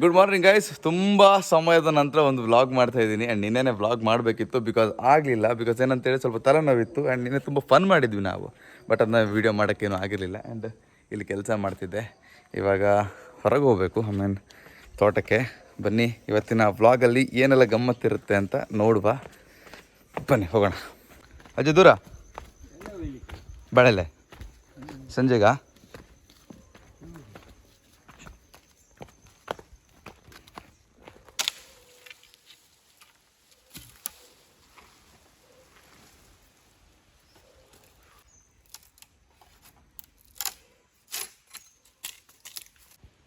Good morning guys ತುಂಬ ಸಮಯದ ನಂತರ ಒಂದು ವ್ಲಾಗ್ ಮಾಡ್ತಾ ಇದ್ದೀನಿ. ಆ್ಯಂಡ್ ನಿನ್ನೆ ವ್ಲಾಗ್ ಮಾಡಬೇಕಿತ್ತು ಬಿಕಾಸ್ ಆಗಲಿಲ್ಲ. ಬಿಕಾಸ್ ಏನಂತೇಳಿ ಸ್ವಲ್ಪ ತಲೆನೋವಿತ್ತು. ಆ್ಯಂಡ್ ನಿನ್ನೆ ತುಂಬ ಫನ್ ಮಾಡಿದ್ವಿ ನಾವು. ಬಟ್ ಅದನ್ನ ವೀಡಿಯೋ ಮಾಡೋಕ್ಕೇನು ಆಗಿರಲಿಲ್ಲ. ಆ್ಯಂಡ್ ಇಲ್ಲಿ ಕೆಲಸ ಮಾಡ್ತಿದ್ದೆ. ಇವಾಗ ಹೊರಗೆ ಹೋಗಬೇಕು. ಐ ಮೀನ್ ತೋಟಕ್ಕೆ ಬನ್ನಿ. ಇವತ್ತಿನ ವ್ಲಾಗಲ್ಲಿ ಏನೆಲ್ಲ ಗಮ್ಮತ್ತಿರುತ್ತೆ ಅಂತ ನೋಡುವ. ಬನ್ನಿ, ಹೋಗೋಣ. ಅಜ್ಜ ದೂರ? ಬಳಲೆ. ಸಂಜೆಗಾ?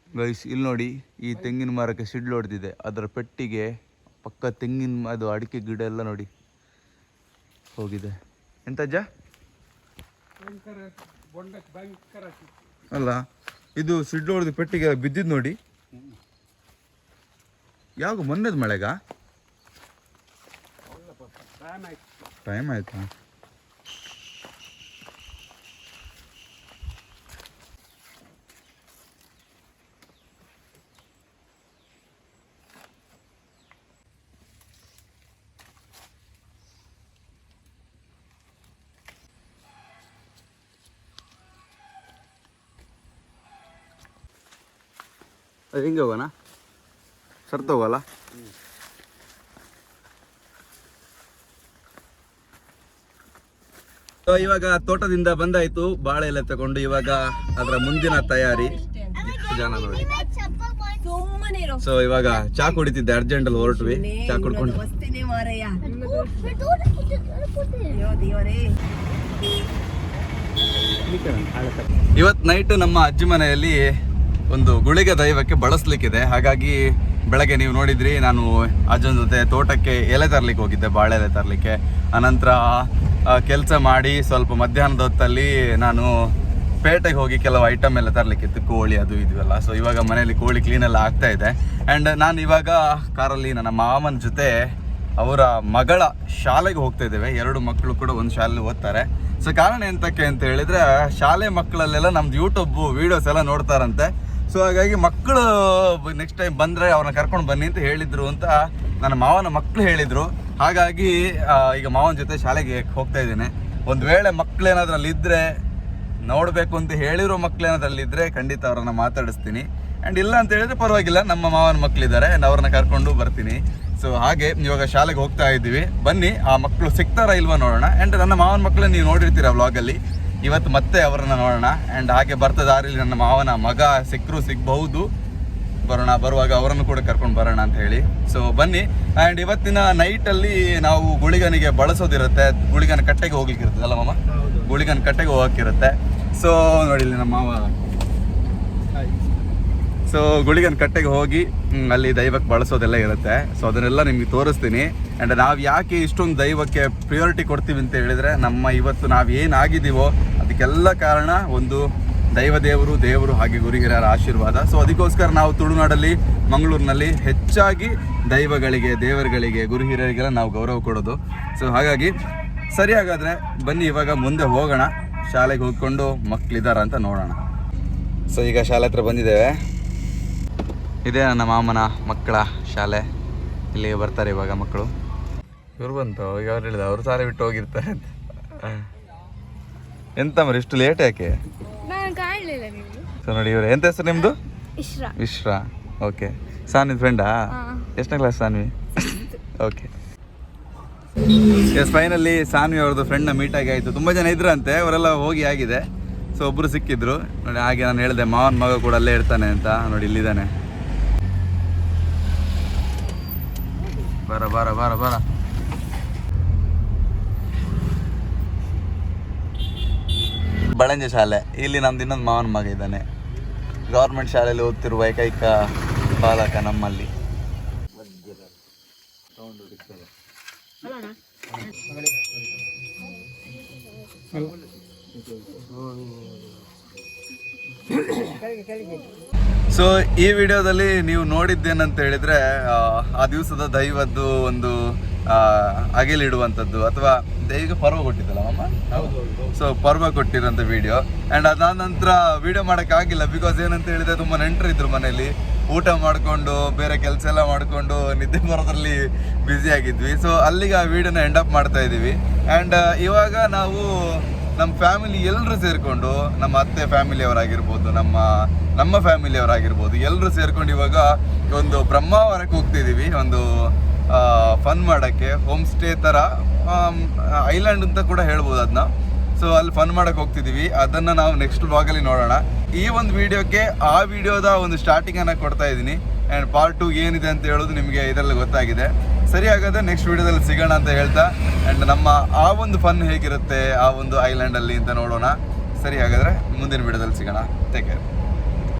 ಗೈಸ್ ಇಲ್ಲಿ ನೋಡಿ ಈ ತೆಂಗಿನ ಮರಕ್ಕೆ ಸಿಡ್ಲು ಹೊಡೆದಿದೆ ಅದರ ಪೆಟ್ಟಿಗೆ ಪಕ್ಕ ತೆಂಗಿನ ಅದು ಅಡಿಕೆ ಗಿಡ ಎಲ್ಲ ನೋಡಿ ಹೋಗಿದೆ. ಎಂತಜ್ಜ ಅಲ್ಲ ಇದು ಸಿಡ್ಲು ಹೊಡೆದ ಪೆಟ್ಟಿಗೆ ಬಿದ್ದಿದ್ದು ನೋಡಿ. ಯಾವಾಗ ಮೊನ್ನೆದು ಮಳೆಗ? ಟೈಮ್ ಆಯ್ತಾ? ಅದು ಹಿಂಗೆ ಹೋಗೋಣ? ಸರ್ತ ಹೋಗಲ್ಲ? ಸೊ ಇವಾಗ ತೋಟದಿಂದ ಬಂದಾಯ್ತು. ಬಾಳೆ ಎಲೆ ತಗೊಂಡು ಇವಾಗ ಅದರ ಮುಂದಿನ ತಯಾರಿ. ಜನ ನೋಡಿ. ಸೊ ಇವಾಗ ಚಾ ಕುಡಿತಿದ್ದೆ ಅರ್ಜೆಂಟ್ ಅಲ್ಲಿ ಹೊರಟ್ವಿ. ಚಾ ಕುಡ್ಕೊಂಡು. ಇವತ್ ನೈಟ್ ನಮ್ಮ ಅಜ್ಜಿ ಮನೆಯಲ್ಲಿ ಒಂದು ಗುಳಿಗೆ ದೈವಕ್ಕೆ ಬಳಸಲಿಕ್ಕಿದೆ. ಹಾಗಾಗಿ ಬೆಳಗ್ಗೆ ನೀವು ನೋಡಿದ್ರಿ, ನಾನು ಅಜ್ಜನ ಜೊತೆ ತೋಟಕ್ಕೆ ಎಲೆ ತರಲಿಕ್ಕೆ ಹೋಗಿದ್ದೆ, ಬಾಳೆ ಎಲೆ ತರಲಿಕ್ಕೆ. ಅನಂತರ ಕೆಲಸ ಮಾಡಿ ಸ್ವಲ್ಪ ಮಧ್ಯಾಹ್ನದ ಹೊತ್ತಲ್ಲಿ ನಾನು ಪೇಟೆಗೆ ಹೋಗಿ ಕೆಲವು ಐಟಮ್ ಎಲ್ಲ ತರಲಿಕ್ಕಿತ್ತು, ಕೋಳಿ ಅದು ಇದು ಎಲ್ಲ. ಸೊ ಇವಾಗ ಮನೆಯಲ್ಲಿ ಕೋಳಿ ಕ್ಲೀನ್ ಎಲ್ಲ ಆಗ್ತಾ ಇದೆ. ಆ್ಯಂಡ್ ನಾನು ಇವಾಗ ಕಾರಲ್ಲಿ ನನ್ನ ಮಾಮನ ಜೊತೆ ಅವರ ಮಗಳ ಶಾಲೆಗೆ ಹೋಗ್ತಾ ಇದ್ದೇವೆ. ಎರಡು ಮಕ್ಕಳು ಕೂಡ ಒಂದು ಶಾಲೆಯಲ್ಲಿ ಓದ್ತಾರೆ. ಸೊ ಕಾರಣ ಎಂತಕ್ಕೆ ಅಂತ ಹೇಳಿದರೆ, ಶಾಲೆ ಮಕ್ಕಳಲ್ಲೆಲ್ಲ ನಮ್ದು ಯೂಟ್ಯೂಬ್ ವಿಡಿಯೋಸ್ ಎಲ್ಲ ನೋಡ್ತಾರಂತೆ. ಸೊ ಹಾಗಾಗಿ ಮಕ್ಕಳು ನೆಕ್ಸ್ಟ್ ಟೈಮ್ ಬಂದರೆ ಅವ್ರನ್ನ ಕರ್ಕೊಂಡು ಬನ್ನಿ ಅಂತ ಹೇಳಿದ್ರು ಅಂತ ನನ್ನ ಮಾವನ ಮಕ್ಕಳು ಹೇಳಿದರು. ಹಾಗಾಗಿ ಈಗ ಮಾವನ ಜೊತೆ ಶಾಲೆಗೆ ಹೋಗ್ತಾ ಇದ್ದೇನೆ. ಒಂದು ವೇಳೆ ಮಕ್ಕಳೇನಾದ್ರೂ ಅಲ್ಲಿದ್ದರೆ ನೋಡಬೇಕು ಅಂತ ಹೇಳಿರೋ ಮಕ್ಕಳೇನಾದ್ರೂ ಅಲ್ಲಿದ್ದರೆ ಖಂಡಿತ ಅವ್ರನ್ನ ಮಾತಾಡಿಸ್ತೀನಿ. ಆ್ಯಂಡ್ ಇಲ್ಲ ಅಂತ ಹೇಳಿದ್ರೆ ಪರವಾಗಿಲ್ಲ, ನಮ್ಮ ಮಾವನ ಮಕ್ಕಳಿದ್ದಾರೆ ಆ್ಯಂಡ್ ಅವ್ರನ್ನ ಕರ್ಕೊಂಡು ಬರ್ತೀನಿ. ಸೊ ಹಾಗೆ ಇವಾಗ ಶಾಲೆಗೆ ಹೋಗ್ತಾ ಇದ್ದೀವಿ. ಬನ್ನಿ, ಆ ಮಕ್ಕಳು ಸಿಗ್ತಾರಾ ಇಲ್ವಾ ನೋಡೋಣ. ಆ್ಯಂಡ್ ನನ್ನ ಮಾವನ ಮಕ್ಕಳನ್ನ ನೀವು ನೋಡಿರ್ತೀರ ವ್ಲಾಗಲ್ಲಿ ಇವತ್ತು ಮತ್ತೆ ಅವರನ್ನು ನೋಡೋಣ. ಆ್ಯಂಡ್ ಹಾಗೆ ಬರ್ತಾ ದಾರಿಲಿ ನನ್ನ ಮಾವನ ಮಗ ಸಿಕ್ಕರು ಸಿಗ್ಬಹುದು. ಬರೋಣ ಬರುವಾಗ ಅವರನ್ನು ಕೂಡ ಕರ್ಕೊಂಡು ಬರೋಣ ಅಂತ ಹೇಳಿ. ಸೊ ಬನ್ನಿ. ಆ್ಯಂಡ್ ಇವತ್ತಿನ ನೈಟಲ್ಲಿ ನಾವು ಗುಳಿಗನಿಗೆ ಬಳಸೋದಿರುತ್ತೆ. ಗುಳಿಗನ ಕಟ್ಟೆಗೆ ಹೋಗ್ಲಿಕ್ಕೆ ಇರುತ್ತೆ ಅಲ್ಲ ಮಾಮ? ಗುಳಿಗನ ಕಟ್ಟೆಗೆ ಹೋಗಕ್ಕಿರುತ್ತೆ. ಸೊ ನೋಡಿ ಇಲ್ಲಿ ನಮ್ಮ ಮಾವ. ಸೊ ಗುಳಿಗನ ಕಟ್ಟೆಗೆ ಹೋಗಿ ಅಲ್ಲಿ ದೈವಕ್ಕೆ ಬಳಸೋದೆಲ್ಲ ಇರುತ್ತೆ. ಸೊ ಅದನ್ನೆಲ್ಲ ನಿಮಗೆ ತೋರಿಸ್ತೀನಿ. ಆ್ಯಂಡ್ ನಾವು ಯಾಕೆ ಇಷ್ಟೊಂದು ದೈವಕ್ಕೆ ಪ್ರಿಯಾರಿಟಿ ಕೊಡ್ತೀವಿ ಅಂತ ಹೇಳಿದ್ರೆ ನಮ್ಮ ಇವತ್ತು ನಾವು ಏನಾಗಿದ್ದೀವೋ ಅದಕ್ಕೆಲ್ಲ ಕಾರಣ ಒಂದು ದೈವ ದೇವರು ದೇವರು ಹಾಗೆ ಗುರು ಹಿರಿಯರ ಆಶೀರ್ವಾದ. ಸೊ ಅದಕ್ಕೋಸ್ಕರ ನಾವು ತುಳುನಾಡಲ್ಲಿ, ಮಂಗಳೂರಿನಲ್ಲಿ ಹೆಚ್ಚಾಗಿ ದೈವಗಳಿಗೆ, ದೇವರುಗಳಿಗೆ ಗುರು ಹಿರಿಯರಿಗೆಲ್ಲ ನಾವು ಗೌರವ ಕೊಡೋದು. ಸೊ ಹಾಗಾಗಿ ಸರಿ ಹಾಗಾದರೆ ಬನ್ನಿ, ಇವಾಗ ಮುಂದೆ ಹೋಗೋಣ. ಶಾಲೆಗೆ ಹೋಗ್ಕೊಂಡು ಮಕ್ಕಳಿದ್ದಾರೆ ಅಂತ ನೋಡೋಣ. ಸೊ ಈಗ ಶಾಲೆ ಹತ್ರ ಬಂದಿದ್ದೇವೆ. ಇದೇ ನನ್ನ ಮಾಮನ ಮಕ್ಕಳ ಶಾಲೆ. ಇಲ್ಲಿ ಬರ್ತಾರೆ ಇವಾಗ ಮಕ್ಕಳು. ಇವ್ರು ಬಂತು, ಈಗ ಅವ್ರು ಹೇಳಿದ ಅವರು ಶಾಲೆ ಬಿಟ್ಟು ಹೋಗಿರ್ತಾರೆ ಅಂತ. ಎಂತ ಮರಿ ಇಷ್ಟು ಲೇಟ್ ಯಾಕೆ? ನಾನು ಕಾಣಲಿಲ್ಲ ನೀವು ಸೊ ನೋಡಿ ಇವ್ರೆ ಎಂತ ಹೆಸರು ನಿಮ್ದು? ಇಶ್ರಾ. ವಿಶ್ರಾ ಓಕೆ ಸಾನ್ವಿ ಫ್ರೆಂಡಾ. ಎಷ್ಟನೇ class Sanvi? Okay yes finally Sanvi ಅವ್ರದ್ದು ಫ್ರೆಂಡ್ನ ಮೀಟ್ ಆಗಿ ಆಯಿತು. ತುಂಬ ಜನ ಇದ್ರಂತೆ ಅವರೆಲ್ಲ ಹೋಗಿ ಆಗಿದೆ. ಸೊ ಒಬ್ಬರು ಸಿಕ್ಕಿದ್ರು. ನೋಡಿ ಹಾಗೆ ನಾನು ಹೇಳಿದೆ ಮಾವನ ಮಗ ಕೂಡ ಅಲ್ಲೇ ಇರ್ತಾನೆ ಅಂತ. ನೋಡಿ ಇಲ್ಲಿದ್ದಾನೆ. ಬರ ಬರ ಬರ ಬರ. ಬಳಂಜ ಶಾಲೆ. ಇಲ್ಲಿ ನಮ್ದು ಇನ್ನೊಂದು ಮಾವನ ಮಗ ಇದ್ದಾನೆ. ಗೌರ್ಮೆಂಟ್ ಶಾಲೆಯಲ್ಲಿ ಓದ್ತಿರುವ ಏಕೈಕ ಬಾಲಕ ನಮ್ಮಲ್ಲಿ. ಸೊ ಈ ವಿಡಿಯೋದಲ್ಲಿ ನೀವು ನೋಡಿದ್ದೇನಂತ ಹೇಳಿದ್ರೆ ಆ, ದಿವಸದ ದೈವದ್ದು ಒಂದು ಅಗಿಲಿಡುವಂಥದ್ದು ಅಥವಾ ದೈವಿಕ ಪರ್ವ ಕೊಟ್ಟಿದ್ದಲ್ಲ ಅಮ್ಮ ಸೊ ಪರ್ವ ಕೊಟ್ಟಿರೋಂಥ ವಿಡಿಯೋ ಆ್ಯಂಡ್ ಅದಾದ ನಂತರ ವಿಡಿಯೋ ಮಾಡೋಕ್ಕಾಗಿಲ್ಲ ಬಿಕಾಸ್ ಏನಂತ ಹೇಳಿದ್ರೆ ತುಂಬ ನೆಂಟರು ಇದ್ರು ಮನೆಯಲ್ಲಿ ಊಟ ಮಾಡಿಕೊಂಡು ಬೇರೆ ಕೆಲಸ ಎಲ್ಲ ಮಾಡಿಕೊಂಡು ನಿದ್ದೆ ಬರೋದ್ರಲ್ಲಿ ಬ್ಯುಸಿ ಆಗಿದ್ವಿ. ಸೊ ಅಲ್ಲಿಗೆ ಆ ವಿಡಿಯೋನ ಎಂಡ್ ಅಪ್ ಮಾಡ್ತಾ ಇದ್ದೀವಿ. ಆ್ಯಂಡ್ ಇವಾಗ ನಾವು ನಮ್ಮ ಫ್ಯಾಮಿಲಿ ಎಲ್ಲರೂ ಸೇರಿಕೊಂಡು ನಮ್ಮ ಅತ್ತೆ ಫ್ಯಾಮಿಲಿಯವರಾಗಿರ್ಬೋದು ನಮ್ಮ ನಮ್ಮ ಫ್ಯಾಮಿಲಿಯವರಾಗಿರ್ಬೋದು ಎಲ್ಲರೂ ಸೇರಿಕೊಂಡು ಇವಾಗ ಒಂದು ಬ್ರಹ್ಮಾವರಕ್ಕೆ ಹೋಗ್ತಿದ್ದೀವಿ. ಒಂದು ಫನ್ ಮಾಡೋಕ್ಕೆ ಹೋಮ್ ಸ್ಟೇ ಥರ ಐಲ್ಯಾಂಡ್ ಅಂತ ಕೂಡ ಹೇಳ್ಬೋದು ಅದನ್ನ ಸೊ ಅಲ್ಲಿ ಫನ್ ಮಾಡೋಕ್ಕೆ ಹೋಗ್ತಿದ್ದೀವಿ ಅದನ್ನು ನಾವು ನೆಕ್ಸ್ಟ್ ಬ್ಲಾಗಲ್ಲಿ ನೋಡೋಣ. ಈ ಒಂದು ವಿಡಿಯೋಕ್ಕೆ ಆ ವಿಡಿಯೋದ ಒಂದು ಸ್ಟಾರ್ಟಿಂಗನ್ನು ಕೊಡ್ತಾ ಇದ್ದೀನಿ. ಆ್ಯಂಡ್ ಪಾರ್ಟ್ ಟು ಏನಿದೆ ಅಂತ ಹೇಳೋದು ನಿಮಗೆ ಇದರಲ್ಲಿ ಗೊತ್ತಾಗಿದೆ. ಸರಿ, ಹಾಗಾದರೆ ನೆಕ್ಸ್ಟ್ ವಿಡಿಯೋದಲ್ಲಿ ಸಿಗೋಣ ಅಂತ ಹೇಳ್ತಾ ಆ್ಯಂಡ್ ನಮ್ಮ ಆ ಒಂದು ಫನ್ ಹೇಗಿರುತ್ತೆ ಆ ಒಂದು ಐಲ್ಯಾಂಡಲ್ಲಿ ಅಂತ ನೋಡೋಣ. ಸರಿ, ಹಾಗಾದರೆ ಮುಂದಿನ ವಿಡಿಯೋದಲ್ಲಿ ಸಿಗೋಣ. Take care